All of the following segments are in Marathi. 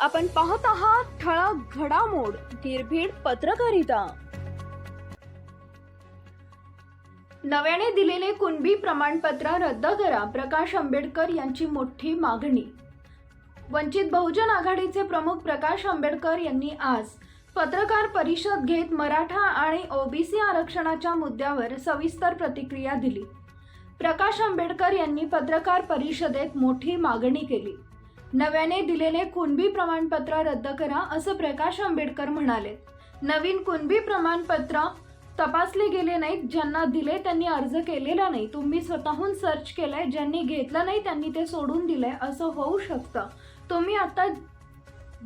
आपण पाहत आहात ठळक घडामोड निर्भीड पत्रकारिता. नव्याने दिलेले कुणबी प्रमाणपत्र रद्द करा प्रकाश आंबेडकर यांची मोठी मागणी. वंचित बहुजन आघाडीचे प्रमुख प्रकाश आंबेडकर यांनी आज पत्रकार परिषद घेत मराठा आणि ओबीसी आरक्षणाच्या मुद्द्यावर सविस्तर प्रतिक्रिया दिली. प्रकाश आंबेडकर यांनी पत्रकार परिषदेत मोठी मागणी केली. नव्याने दिलेले कुणबी प्रमाणपत्र रद्द करा असं प्रकाश आंबेडकर म्हणाले. नवीन कुणबी प्रमाणपत्र तपासले गेले नाहीत ज्यांना दिले त्यांनी अर्ज केलेला नाही. तुम्ही स्वतःहून सर्च केलाय ज्यांनी घेतलं नाही त्यांनी ते सोडून दिलंय असं होऊ शकतं. तुम्ही आता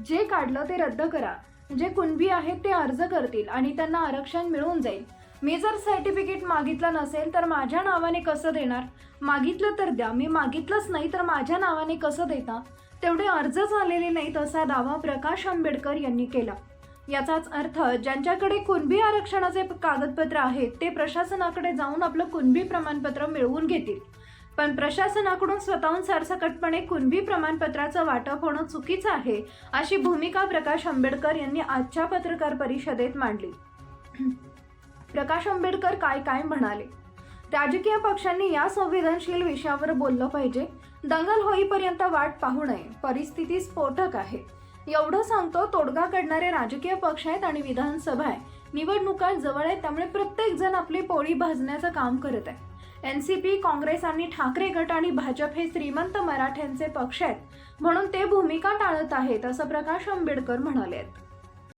जे काढलं ते रद्द करा. जे कुणबी आहेत ते अर्ज करतील आणि त्यांना आरक्षण मिळून जाईल. मी जर सर्टिफिकेट मागितलं नसेल तर माझ्या नावाने कसं देणार? मागितलं तर द्या. मी मागितलंच नाही तर माझ्या नावाने कसं देता? तेवढे अर्ज झालेले नाहीत असा दावा प्रकाश आंबेडकर यांनी केला. याचाच अर्थ ज्यांच्याकडे कुणबी आरक्षणाचे कागदपत्र आहेत ते प्रशासनाकडे जाऊन आपलं कुणबी प्रमाणपत्र मिळवून घेतील. पण प्रशासनाकडून स्वतःहून सरसकटपणे कुणबी प्रमाणपत्राचं वाटप होणं चुकीचं आहे अशी भूमिका प्रकाश आंबेडकर यांनी आजच्या पत्रकार परिषदेत मांडली. प्रकाश आंबेडकर काय काय म्हणाले? राजकीय पक्षांनी या संवेदनशील विषयावर बोललं पाहिजे. दंगल होईपर्यंत वाट पाहू नये. परिस्थिती स्फोटक आहे. एवढं सांगतो तोडगा काढणारे राजकीय पक्ष आहेत आणि विधानसभा आहे. निवडणुका जवळ आहेत त्यामुळे प्रत्येक जण आपली पोळी भाजण्याचं काम करत आहे. एन सी पी काँग्रेस आणि ठाकरे गट आणि भाजप हे श्रीमंत मराठ्यांचे पक्ष आहेत. म्हणून ते भूमिका टाळत आहेत असं प्रकाश आंबेडकर म्हणाले आहेत.